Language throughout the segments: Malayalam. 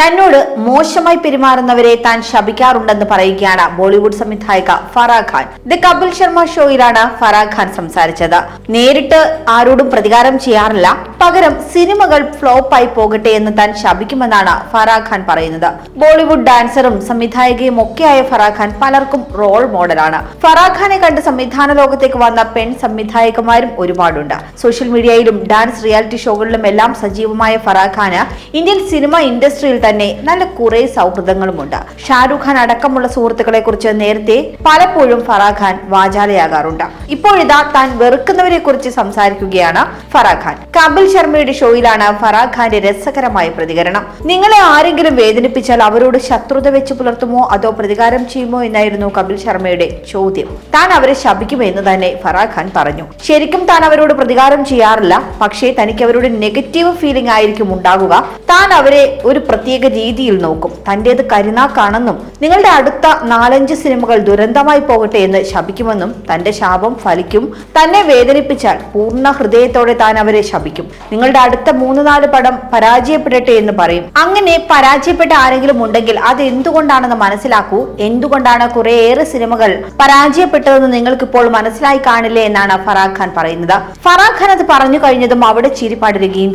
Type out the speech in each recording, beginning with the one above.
തന്നോട് മോശമായി പെരുമാറുന്നവരെ താൻ ശപിക്കാറുണ്ടെന്ന് പറയുകയാണ് ബോളിവുഡ് സംവിധായക ഫറാ ഖാൻ. ദ കപിൽ ശർമ്മ ഷോയിലാണ് ഫറാ ഖാൻ സംസാരിച്ചത്. നേരിട്ട് ആരോടും പ്രതികാരം ചെയ്യാറില്ല. പകരം സിനിമകൾ ഫ്ലോപ്പായി പോകട്ടെ എന്ന് താൻ ശപിക്കുമെന്നാണ് ഫറാ ഖാൻ പറയുന്നത്. ബോളിവുഡ് ഡാൻസറും സംവിധായകയും ഒക്കെയായ ഫറാ ഖാൻ പലർക്കും റോൾ മോഡലാണ് ഫറാ ഖാനെ കണ്ട് സംവിധാന ലോകത്തേക്ക് വന്ന പെൺ സംവിധായകമാരും ഒരുപാടുണ്ട്. സോഷ്യൽ മീഡിയയിലും ഡാൻസ് റിയാലിറ്റി ഷോകളിലും എല്ലാം സജീവമായ ഫറാ ഖാന് ഇന്ത്യൻ സിനിമ ഇൻഡസ്ട്രിയിൽ തന്നെ നല്ല കുറെ സൗഹൃദങ്ങളുമുണ്ട്. ഷാരൂഖ് ഖാൻ അടക്കമുള്ള സുഹൃത്തുക്കളെ കുറിച്ച് നേരത്തെ പലപ്പോഴും ഫറാ ഖാൻ വാചാലയാകാറുണ്ട്. ഇപ്പോഴിതാ താൻ വെറുക്കുന്നവരെ കുറിച്ച് സംസാരിക്കുകയാണ് ഫറാ ഖാൻ. കപിൽ ശർമ്മയുടെ ഷോയിലാണ് ഫറാഖ് ഖാന്റെ രസകരമായ പ്രതികരണം. നിങ്ങളെ ആരെങ്കിലും വേദനിപ്പിച്ചാൽ അവരോട് ശത്രുത വെച്ച് പുലർത്തുമോ അതോ പ്രതികാരം ചെയ്യുമോ എന്നായിരുന്നു കപിൽ ശർമ്മയുടെ ചോദ്യം. താൻ അവരെ ശപിക്കുമെന്ന് തന്നെ ഫറാഖ് ഖാൻ പറഞ്ഞു. ശരിക്കും താൻ അവരോട് പ്രതികാരം ചെയ്യാറില്ല പക്ഷേ തനിക്ക് അവരുടെ നെഗറ്റീവ് ഫീലിംഗ് ആയിരിക്കും ഉണ്ടാകുക. താൻ അവരെ ഒരു പ്രത്യേക രീതിയിൽ നോക്കും. തന്റേത് കരുനാക്കാണെന്നും നിങ്ങളുടെ അടുത്ത നാലഞ്ച് സിനിമകൾ ദുരന്തമായി പോകട്ടെ എന്ന് ശപിക്കുമെന്നും തന്റെ ശാപം ഫലിക്കും. തന്നെ വേദനിപ്പിച്ചാൽ പൂർണ ഹൃദയത്തോടെ താൻ അവരെ ശപിക്കും. നിങ്ങളുടെ അടുത്ത മൂന്ന് നാല് പടം പരാജയപ്പെടട്ടെ എന്ന് പറയും. അങ്ങനെ പരാജയപ്പെട്ട ആരെങ്കിലും ഉണ്ടെങ്കിൽ അത് എന്തുകൊണ്ടാണെന്ന് മനസ്സിലാക്കൂ. എന്തുകൊണ്ടാണ് കുറേയേറെ സിനിമകൾ പരാജയപ്പെട്ടതെന്ന് നിങ്ങൾക്ക് ഇപ്പോൾ മനസ്സിലായി കാണില്ലേ എന്നാണ് ഫറാഖ് ഖാൻ പറയുന്നത്. ഫറാഖ് ഖാൻ അത് പറഞ്ഞു കഴിഞ്ഞതും അവിടെ ചിരി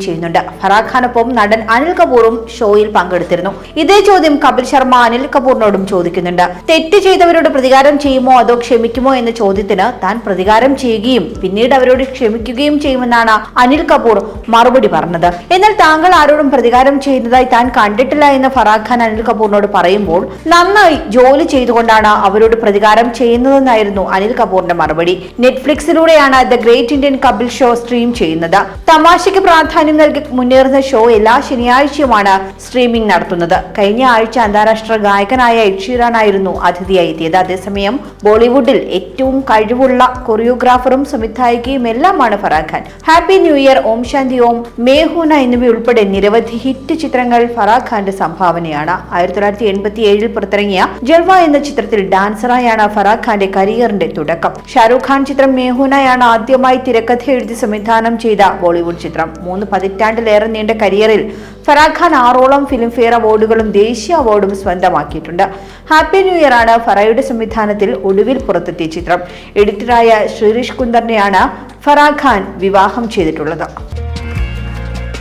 ചെയ്യുന്നുണ്ട്. ഫറാഖ് ഖാനൊപ്പം നടൻ അനിൽ കപൂറും ഷോയിൽ പങ്കെടുത്തിരുന്നു. ഇതേ ചോദ്യം കപിൽ ശർമ്മ അനിൽ കപൂറിനോടും ചോദിക്കുന്നുണ്ട്. തെറ്റ് ചെയ്തവരോട് പ്രതികാരം ചെയ്യുമോ അതോ ക്ഷമിക്കുമോ എന്ന ചോദ്യത്തിന് താൻ പ്രതികാരം ചെയ്യുകയും പിന്നീട് അവരോട് ക്ഷമിക്കുകയും ചെയ്യുമെന്നാണ് അനിൽ കപൂർ മറുപടി പറഞ്ഞത്. എന്നാൽ താങ്കൾ ആരോടും പ്രതികാരം ചെയ്യുന്നതായി താൻ കണ്ടിട്ടില്ല എന്ന് ഫറാഖ് ഖാൻ അനിൽ കപൂറിനോട് പറയുമ്പോൾ നന്നായി ജോലി ചെയ്തുകൊണ്ടാണ് അവരോട് പ്രതികാരം ചെയ്യുന്നതെന്നായിരുന്നു അനിൽ കപൂറിന്റെ മറുപടി. നെറ്റ്ഫ്ലിക്സിലൂടെയാണ് the great Indian Kapil show stream ചെയ്യുന്നത്. തമാശയ്ക്ക് പ്രാധാന്യം നൽകി മുന്നേറുന്ന ഷോ എല്ലാ ശനിയാഴ്ചയുമാണ് സ്ട്രീമിംഗ് നടത്തുന്നത്. കഴിഞ്ഞ ആഴ്ച അന്താരാഷ്ട്ര ഗായകനായ എഡ്ഷീറാനായിരുന്നു അതിഥിയായി എത്തിയത്. അതേസമയം ബോളിവുഡിൽ ഏറ്റവും കഴിവുള്ള കൊറിയോഗ്രാഫറും സംവിധായകയും എല്ലാമാണ് Farah Khan. Happy new year Om Shanti Om മേഹൂന എന്നിവയുൾപ്പെടെ നിരവധി ഹിറ്റ് ചിത്രങ്ങൾ ഫറാഖ് ഖാന്റെ സംഭാവനയാണ്. ആയിരത്തി തൊള്ളായിരത്തി എൺപത്തി ഏഴിൽ പുറത്തിറങ്ങിയ ജൽവ എന്ന ചിത്രത്തിൽ ഡാൻസറായാണ് ഫറാഖ് ഖാന്റെ കരിയറിന്റെ തുടക്കം. ഷാരൂഖ് ഖാൻ ചിത്രം മേഹൂനയാണ് ആദ്യമായി തിരക്കഥ എഴുതി സംവിധാനം ചെയ്ത ബോളിവുഡ് ചിത്രം. മൂന്ന് പതിറ്റാണ്ടിലേറെ നീണ്ട കരിയറിൽ ഫറാഖ് ഖാൻ ആറോളം ഫിലിംഫെയർ അവാർഡുകളും ദേശീയ അവാർഡും സ്വന്തമാക്കിയിട്ടുണ്ട്. ഹാപ്പി ന്യൂ ഇയർ ആണ് ഫറയുടെ സംവിധാനത്തിൽ ഒടുവിൽ പുറത്തെത്തിയ ചിത്രം. എഡിറ്ററായ ശ്രീരീഷ് കുന്ദറിനെയാണ് ഫറാഖ് ഖാൻ വിവാഹം ചെയ്തിട്ടുള്ളത്.